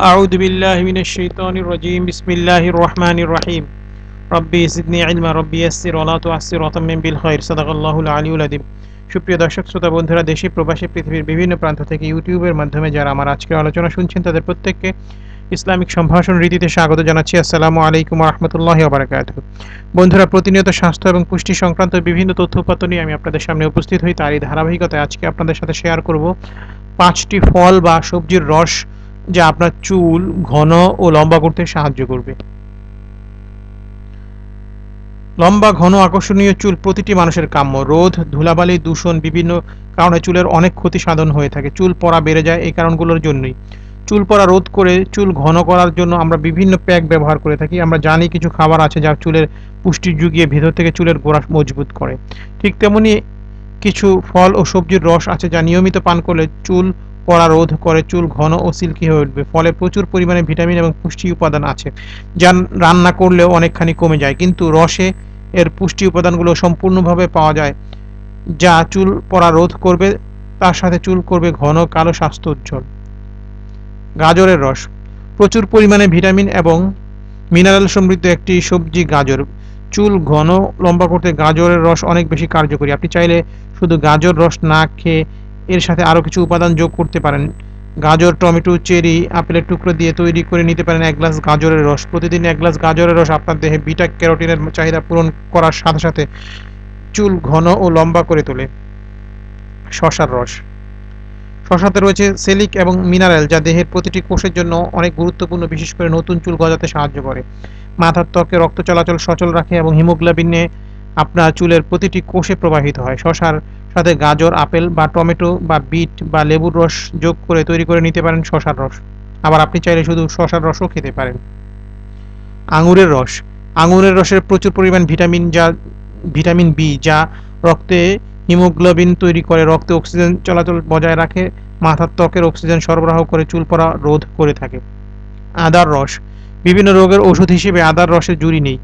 أعوذ بالله من الشيطان الرجيم بسم الله الرحمن الرحيم ربي زدني علما ربي يسر ولا تعسر وتمم بالخير صدق الله العلي العظيم সুপ্রিয় দর্শক শ্রোতা বন্ধুরা দেশে প্রবাসী পৃথিবীর বিভিন্ন প্রান্ত থেকে ইউটিউবের মাধ্যমে যারা আমার আজকের আলোচনা শুনছেন তাদের প্রত্যেককে ইসলামিক সম্ভাষণ রীতিতে স্বাগত জানাচ্ছি আসসালামু আলাইকুম রহমতুল্লাহ বারাকাত বন্ধুরা প্রতিনিয়ত স্বাস্থ্য এবং পুষ্টি সংক্রান্ত বিভিন্ন তথ্য উপাত্ত নিয়ে আমি আপনাদের সামনে উপস্থিত হই তারই ধারাবাহিকতায় আজকে আপনাদের সাথে শেয়ার করব পাঁচটি ফল বা সবজির রস যা আপনার চুল ঘন ও লম্বা করতে সাহায্য করবে। লম্বা, ঘন, আকর্ষণীয় চুল প্রতিটি মানুষের কাম্য। রোধ ধুলাবালি, দূষণ বিভিন্ন কারণে চুলের অনেক ক্ষতি সাধন হয়ে থাকে। চুল পড়া বেড়ে যায় এই কারণগুলোর জন্যই। চুল পড়া রোধ করে চুল ঘন করার জন্য আমরা বিভিন্ন প্যাক ব্যবহার করে থাকি। আমরা জানি কিছু খাবার আছে যা চুলের পুষ্টি জুগিয়ে ভেতর থেকে চুলের গোড়া মজবুত করে। ঠিক তেমনি কিছু ফল ও সবজির রস আছে যা নিয়মিত পান করলে চুল পড়া রোধ করে চুল ঘন ও সিল্কি হয়ে উঠবে। ফলে প্রচুর পরিমাণে ভিটামিন এবং পুষ্টি উপাদান আছে, যা রান্না করলেও অনেকখানি কমে যায়। কিন্তু রসে এর পুষ্টি উপাদানগুলো সম্পূর্ণভাবে পাওয়া যায়, যা চুল পড়া রোধ করবে, তার সাথে চুল করবে ঘন কালো স্বাস্থ্য উজ্জ্বল গাজরের রস। প্রচুর পরিমাণে ভিটামিন এবং মিনারেল সমৃদ্ধ একটি সবজি গাজর। চুল ঘন লম্বা করতে গাজরের রস অনেক বেশি কার্যকরী। আপনি চাইলে শুধু গাজর রস না খেয়ে এর সাথে আরও কিছু উপাদান যোগ করতে পারেন। গাজর, টমেটো, চেরি, আপেলের টুকরো দিয়ে তৈরি করে নিতে পারেন এক গ্লাস গাজরের রস। প্রতিদিন এক গ্লাস গাজরের রস আপনার দেহে বিটা ক্যারোটিনের চাহিদা পূরণ করার সাথে সাথে চুল ঘন ও লম্বা করে তোলে। শশার রস। শশাতে রয়েছে সেলিক এবং মিনারেল, যা দেহের প্রতিটি কোষের জন্য অনেক গুরুত্বপূর্ণ, বিশেষ করে নতুন চুল গজাতে সাহায্য করে। মাথার ত্বকে রক্ত চলাচল সচল রাখে এবং হিমোগ্লোবিনে আপনার চুলের প্রতিটি কোষে প্রবাহিত হয়। শশার সাথে গাজর, আপেল বা টমেটো বা বিট বা লেবুর রস যোগ করে তৈরি করে নিতে পারেন শশার রস। আবার আপনি চাইলে শুধু শশার রসও খেতে পারেন। আঙুরের রস। আঙুরের রসের প্রচুর পরিমাণ ভিটামিন যা, ভিটামিন বি, যা রক্তে হিমোগ্লোবিন তৈরি করে, রক্তে অক্সিজেন চলাচল বজায় রাখে, মাথার ত্বকের অক্সিজেন সরবরাহ করে, চুল পড়া রোধ করে থাকে। আদার রস। বিভিন্ন রোগের ওষুধ হিসেবে আদার রসের জুড়ি নেই।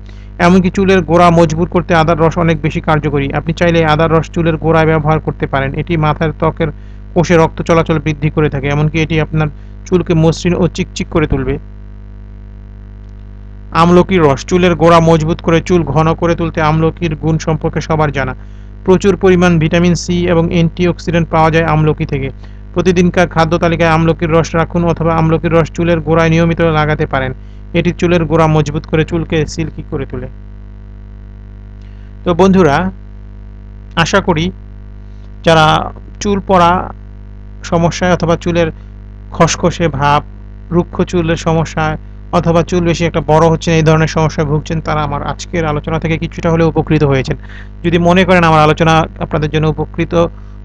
এমনকি চুলের গোড়া মজবুত করতে আদার রস অনেক বেশি কার্যকরী। আপনি চাইলে আদার রস চুলের গোড়ায় ব্যবহার করতে পারেন। এটি মাথার ত্বকের কোষে রক্ত চলাচল বৃদ্ধি করে থাকে, এমনকি এটি আপনার চুলকে মসৃণ ও চিকচিক করে তুলবে। আমলকির রস। চুলের গোড়া মজবুত করে চুল ঘন করে তুলতে আমলকির গুণ সম্পর্কে সবার জানা। প্রচুর পরিমাণ ভিটামিন সি এবং অ্যান্টিঅক্সিডেন্ট পাওয়া যায় আমলকি থেকে। প্রতিদিনকার খাদ্য তালিকায় আমলকির রস রাখুন অথবা আমলকির রস চুলের গোড়ায় নিয়মিত লাগাতে পারেন। এটি চুলের গোড়া মজবুত করে চুলকে সিল্কি করে তোলে। তো বন্ধুরা, আশা করি যারা চুল পড়া সমস্যায় অথবা চুলের খসখসে ভাব, রুক্ষ চুলের সমস্যায় অথবা চুল বেশি একটা বড় হচ্ছে এই ধরনের সমস্যায় ভুগছেন, তারা আমার আজকের আলোচনা থেকে কিছুটা হলে উপকৃত হয়েছেন। যদি মনে করেন আমার আলোচনা আপনাদের জন্য উপকৃত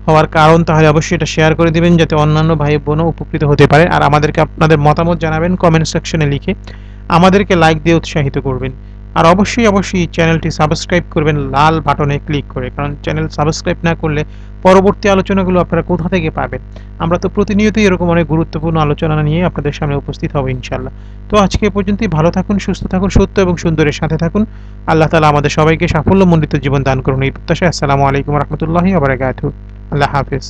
হওয়ার কারণ, তাহলে অবশ্যই এটা শেয়ার করে দিবেন, যাতে অন্যান্য ভাই বোনও উপকৃত হতে পারে। আর আমাদেরকে আপনাদের মতামত জানাবেন কমেন্ট সেকশনে লিখে। আমাদেরকে লাইক দিয়ে উৎসাহিত করবেন। আর অবশ্যই অবশ্যই চ্যানেলটি সাবস্ক্রাইব করবেন, লাল বাটনে ক্লিক করে। কারণ চ্যানেল সাবস্ক্রাইব না করলে পরবর্তী আলোচনাগুলো আপনারা কোথা থেকে পাবেন? আমরা তো প্রতিনিয়তই এরকম অনেক গুরুত্বপূর্ণ আলোচনা নিয়ে আপনাদের সামনে উপস্থিত হব ইনশাল্লাহ তো আজকে পর্যন্তই। ভালো থাকুন, সুস্থ থাকুন, সত্য এবং সুন্দরের সাথে থাকুন। আল্লাহ তালা আমাদের সবাইকে সাফল্যমণ্ডিত জীবন দান করুন। এই প্রত্যাশায় আসসালামু আলাইকুম রহমতুল্লাহি আবার আল্লাহ হাফিজ।